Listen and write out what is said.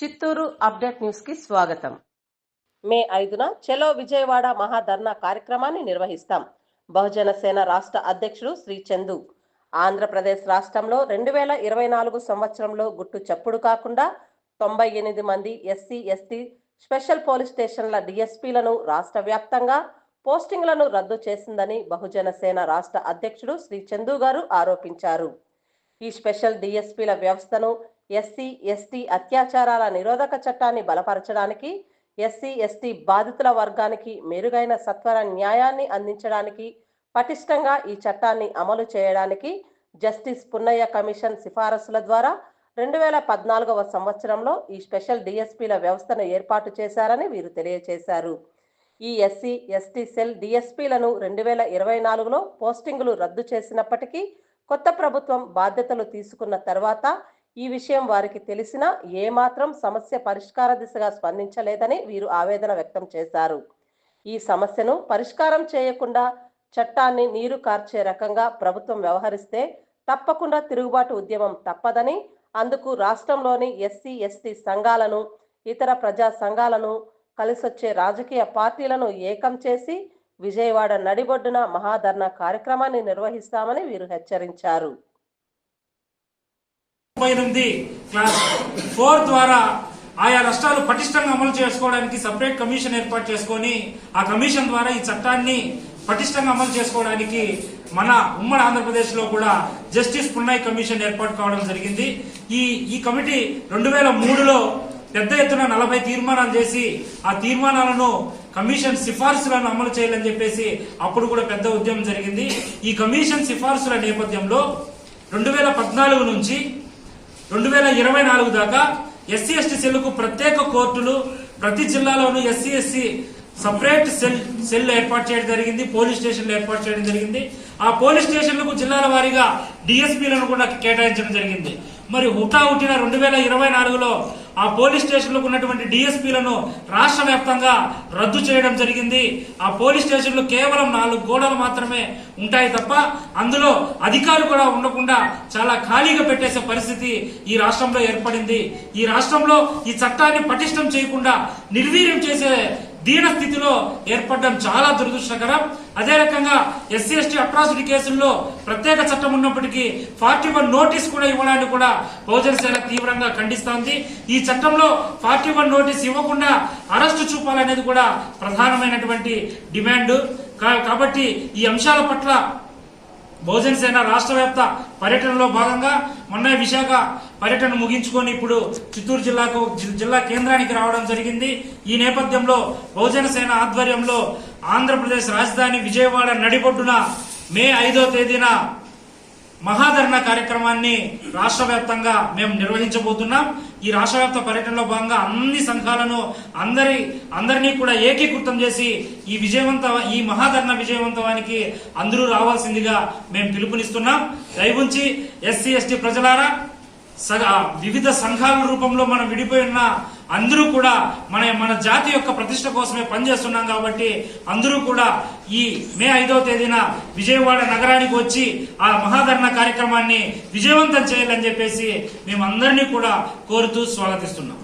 Chittoor update న్యూస్కి స్వాగతం. మే ఐదున చెలో విజయవాడ మహాధర్నా కార్యక్రమాన్ని నిర్వహిస్తాం. బహుజన సేన రాష్ట్ర అధ్యక్షుడు శ్రీ చందు. ఆంధ్రప్రదేశ్ రాష్ట్రంలో రెండు వేల ఇరవై నాలుగు సంవత్సరంలో గుట్టు చప్పుడు కాకుండా తొంభై ఎనిమిది మంది ఎస్సీ ఎస్టీ స్పెషల్ పోలీస్ స్టేషన్ల డిఎస్పీలను రాష్ట్ర వ్యాప్తంగా పోస్టింగ్లను రద్దు చేసిందని బహుజన సేన రాష్ట్ర అధ్యక్షుడు శ్రీ చందు గారు ఆరోపించారు. ఈ స్పెషల్ డిఎస్పీల వ్యవస్థను ఎస్సీ ఎస్టీ అత్యాచారాల నిరోధక చట్టాన్ని బలపరచడానికి ఎస్సీ ఎస్టీ బాధితుల వర్గానికి మెరుగైన సత్వర న్యాయాన్ని అందించడానికి పటిష్టంగా ఈ చట్టాన్ని అమలు చేయడానికి జస్టిస్ పున్నయ్య కమిషన్ సిఫారసుల ద్వారా రెండు వేల పద్నాలుగవ సంవత్సరంలో ఈ స్పెషల్ డిఎస్పీల వ్యవస్థను ఏర్పాటు చేశారని వీరు తెలియజేశారు ఈ ఎస్సీ ఎస్టీ సెల్ డిఎస్పీలను రెండు వేల ఇరవై నాలుగులో పోస్టింగులు రద్దు చేసినప్పటికీ కొత్త ప్రభుత్వం బాధ్యతలు తీసుకున్న తర్వాత ఈ విషయం వారికి తెలిసినా ఏమాత్రం సమస్య పరిష్కార దిశగా స్పందించలేదని వీరు ఆవేదన వ్యక్తం చేశారు. ఈ సమస్యను పరిష్కారం చేయకుండా చట్టాన్ని నీరు కార్చే రకంగా ప్రభుత్వం వ్యవహరిస్తే తప్పకుండా తిరుగుబాటు ఉద్యమం తప్పదని అందుకు రాష్ట్రంలోని ఎస్సీ ఎస్టీ సంఘాలను ఇతర ప్రజా సంఘాలను కలిసొచ్చే రాజకీయ పార్టీలను ఏకం చేసి విజయవాడ నడిబొడ్డున మహాధర్నా కార్యక్రమాన్ని నిర్వహిస్తామని వీరు హెచ్చరించారు. ఎనిమిది క్లాస్ ఫోర్ ద్వారా ఆయా రాష్ట్రాలు పటిష్టంగా అమలు చేసుకోవడానికి సపరేట్ కమిషన్ ఏర్పాటు చేసుకొని ఆ కమిషన్ ద్వారా ఈ చట్టాన్ని పటిష్టంగా అమలు చేసుకోవడానికి మన ఉమ్మడి ఆంధ్రప్రదేశ్లో కూడా జస్టిస్ పున్నాయి కమిషన్ ఏర్పాటు కావడం జరిగింది. ఈ ఈ కమిటీ రెండు వేల మూడులో పెద్ద ఎత్తున నలభై తీర్మానాలు చేసి ఆ తీర్మానాలను కమిషన్ సిఫార్సులను అమలు చేయాలని చెప్పేసి అప్పుడు కూడా పెద్ద ఉద్యమం జరిగింది. ఈ కమిషన్ సిఫార్సుల నేపథ్యంలో రెండు వేల పద్నాలుగు నుంచి రెండు వేల ఇరవై నాలుగు దాకా ఎస్సీ ఎస్టీ సెల్కు ప్రత్యేక కోర్టులు ప్రతి జిల్లాలోనూ SC SC separate cell cell ఏర్పాటు చేయడం జరిగింది పోలీస్ స్టేషన్లు ఏర్పాటు చేయడం జరిగింది. ఆ పోలీస్ స్టేషన్లకు జిల్లాల వారీగా డిఎస్పీలను కూడా కేటాయించడం జరిగింది. మరి హుటా హుటిన రెండు వేల ఇరవై నాలుగులో ఆ పోలీస్ స్టేషన్లకు ఉన్నటువంటి డిఎస్పీలను రాష్ట్ర వ్యాప్తంగా రద్దు చేయడం జరిగింది. ఆ పోలీస్ స్టేషన్లు కేవలం నాలుగు గోడలు మాత్రమే ఉంటాయి తప్ప అందులో అధికారులు కూడా ఉండకుండా చాలా ఖాళీగా పెట్టేసే పరిస్థితి ఈ రాష్ట్రంలో ఏర్పడింది. ఈ రాష్ట్రంలో ఈ చట్టాన్ని పటిష్టం చేయకుండా నిర్వీర్యం చేసే దీన స్థితిలో ఏర్పడడం చాలా దురదృష్టకరం. అదే రకంగా ఎస్సీ ఎస్టీ అట్రాసిటీ కేసుల్లో ప్రత్యేక చట్టం ఉన్నప్పటికీ ఫార్టీ వన్ నోటీస్ కూడా ఇవ్వడాన్ని కూడా బహుజన సేన తీవ్రంగా ఖండిస్తోంది. ఈ చట్టంలో ఫార్టీ వన్ నోటీస్ ఇవ్వకుండా అరెస్టు చూపాలనేది కూడా ప్రధానమైనటువంటి డిమాండ్. కా- కాబట్టి ఈ అంశాల పట్ల భోజన సేన రాష్ట్ర వ్యాప్త పర్యటనలో భాగంగా మొన్న విశాఖ పర్యటన ముగించుకొని ఇప్పుడు చిత్తూరు జిల్లాకు జిల్లా కేంద్రానికి రావడం జరిగింది. ఈ నేపథ్యంలో భోజన సేన ఆధ్వర్యంలో ఆంధ్రప్రదేశ్ రాజధాని విజయవాడ నడిబొడ్డున మే ఐదో తేదీన మహాధరణ కార్యక్రమాన్ని రాష్ట్ర వ్యాప్తంగా మేము నిర్వహించబోతున్నాం. ఈ రాష్ట్ర వ్యాప్త పర్యటనలో భాగంగా అన్ని సంఘాలను అందరి అందరినీ కూడా ఏకీకృతం చేసి ఈ విజయవంత ఈ మహాధరణ విజయవంతవానికి అందరూ రావాల్సిందిగా మేము పిలుపునిస్తున్నాం. దయవుంచి ఎస్సీ ఎస్టీ ప్రజలారా సగ వివిధ సంఘాల రూపంలో మనం విడిపోయి ఉన్న అందరూ కూడా మన మన జాతి యొక్క ప్రతిష్ట కోసమే పనిచేస్తున్నాం కాబట్టి అందరూ కూడా ఈ మే ఐదవ తేదీన విజయవాడ నగరానికి వచ్చి ఆ మహాధరణ కార్యక్రమాన్ని విజయవంతం చేయాలని చెప్పేసి మేము అందరినీ కూడా కోరుతూ స్వాగతిస్తున్నాం.